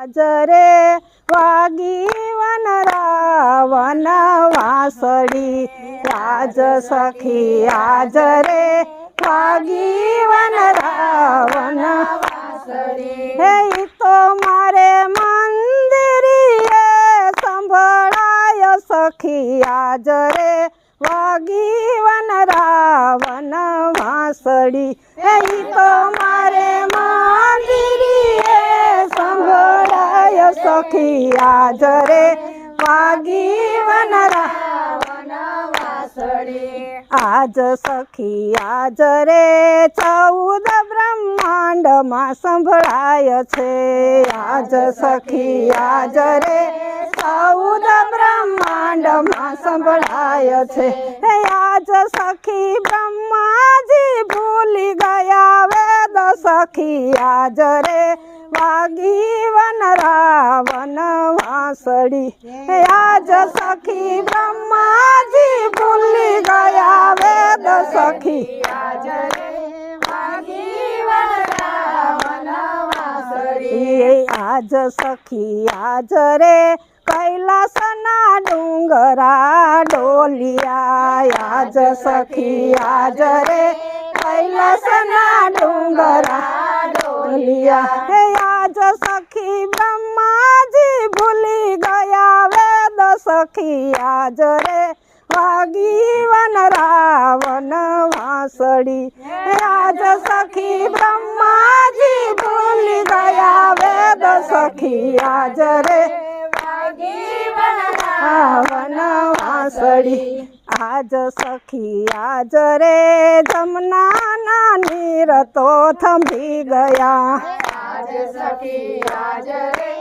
હાજરે વાગી વનરાવન વાસડી રાજ સખી હાજરે વાગી વનરાવન વાસડી હે તો મારે મંદિરીએ સંભળાય સખી હાજરે વાગી વનરાવન વાસડી હે તો મારે સખી આજ રે વાગી વન આજ સખી આજ રે ચૌદ બ્રહ્માંડમાં સંભળાય છે. આજ સખી આજ રે ચૌદ બ્રહ્માંડમાં સંભળાય છે. આજ સખી બ્રહ્માજી ભૂલી ગયા વેદ સખી આજ રે भागी वन रावण वासड़ी आज सखी ब्रह्मा जी भूल गया वेद सखी. आज आज सखी आज रे कैलासना डूंगरा डोलिया. आज सखी आज रे कैलासना डूंगरा बोलिया, हे आज सखी ब्रह्मा जी भूली गया, वेद सखी आज रे भगीवन रावण भाषणी आज सखी ब्रह्मा जी भूल गया, वेद सखी आज रे भगीवन रावण भाषणी આજ રે રાવણ વાસળી આજ સખી આજ રે જમનાના નીર તો થંભી ગયા આજ સખી આજ રે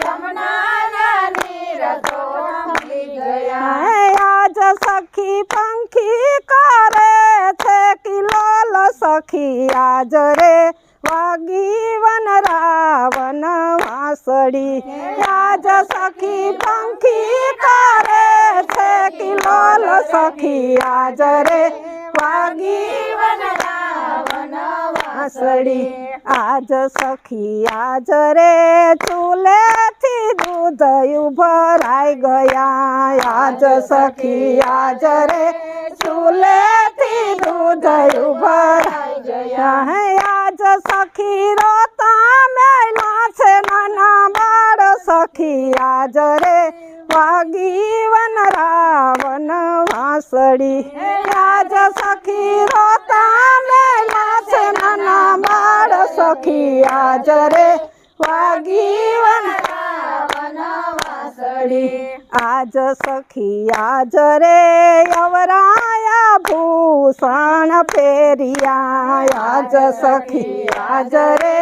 જમનાના નીર તો થંભી ગયા હે આજ સખી પંખી કરે છે કિલોલ સખી આજ રે વાગી વન રાવણ વાસળી આજ સખી પંખી કરે बेटी लाल सखी आज रे वागी वासड़ी। आज सखी आज रे चूले थी दूध भराय गया। आज सखी आज रे चूले थी दूध भराय गया। है आज सखी रोता मैं नाच नना बार सखी आज रे વાગી વન રાવણ વાસળી. રાજ સખી રોતા મેલા છે નાના બાળ સખી આજ રે. વાગી વન રાવણ વાસળી. આજ સખી આજ રે અવરાયા ભૂષણ ફેરિયા આજ સખી આજ રે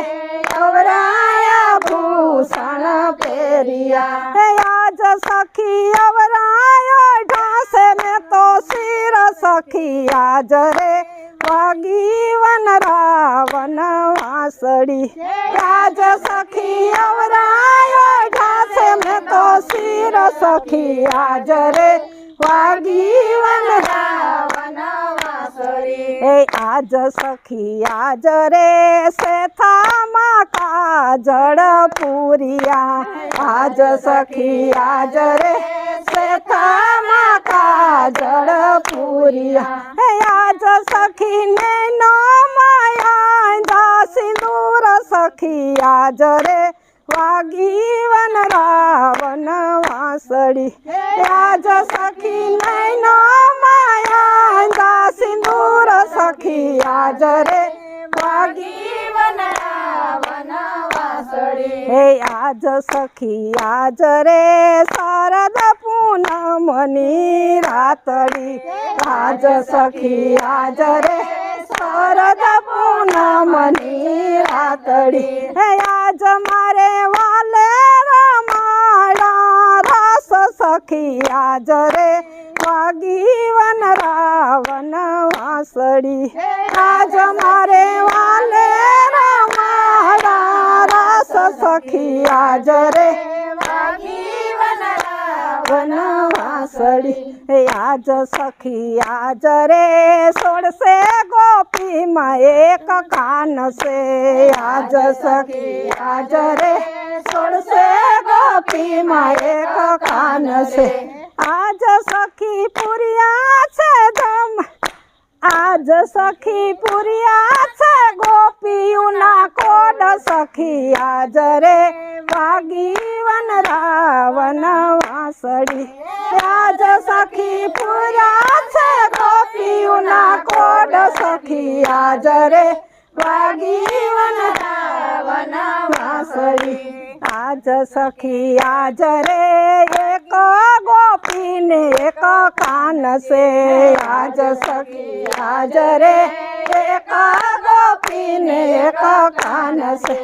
અવરાયા ભૂષણ ફેરિયા सखिया ढास ने तो सिर सखिया जरे वागी वन रावण वासड़ी। राज सखिया बराया ढास ने तो सिर सखिया जरे वागी वन रावण ए, आज सखी, आज रे, से थामा का जड़ पूरिया। आज सखी, आज रे, से थामा का जड़ पूरिया आज सखी, ने नो माया दासी दूर सखी, आज रे વાગી વન રાવણ વાસળી. રાજ સખી નૈનો માયા દાસી દૂર સખી. આજ રે વાગી વન રાવણ વાસળી. હે આજ સખી આજ રે શારદ પૂનમની રાતળી. આજ સખી આજ રે શારદ પૂનમની રાતડી હે આજ મારે વાલે રમાડા રસ સખી આજ રે વાગી વન રાવણ વાસળી આજ મારે વાલે રમાડા રસ સખી આજ રે વાગી વન વન વાસળી હે આજ સખી આજ રે સોડશે ગોપી માં એક કાન છે આજ સખી આજ રે સોડશે ગોપી માં એક કાન છે આજ સખી પુરિયા છે ધમ. આજ સખી પુરિયા છે ગોપીઓના કોડ સખી. આજ રે વાગી વન રાવન राज सखी पूरा से गोपी उना कोड सखी। आज रे रावण वासरी। आज सखी, आज रे एक गोपी ने एक कान से। आज सखी, आज रे एक गोपी ने एक कान से।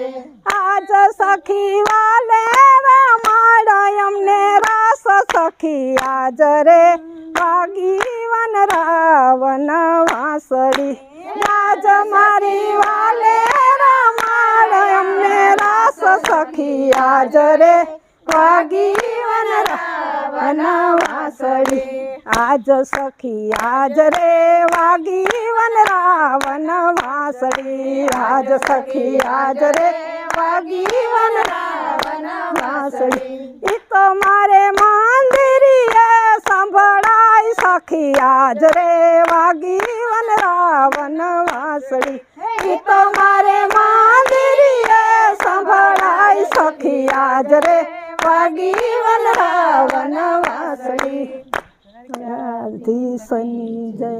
आज सखी वाले रामायण ने रास सखिया जरे बागी वन रावण वासड़ी राज मारी वाले रामाण मेरा रास सखिया जरे बागी वन रावण वासड़ी आज सखी आज रे वागी वन रावण वासड़ी आज सखी आज रे वागी वन रा વાસળી ઈ તો મારે મંદિરીએ સંભળાય સખી આજ રે વાગી વન રાવણ વાસળી ઈ તો મારે મંદિરીએ સંભળાય સખી આજ રે વાગી વન રાવણ વાસળી જય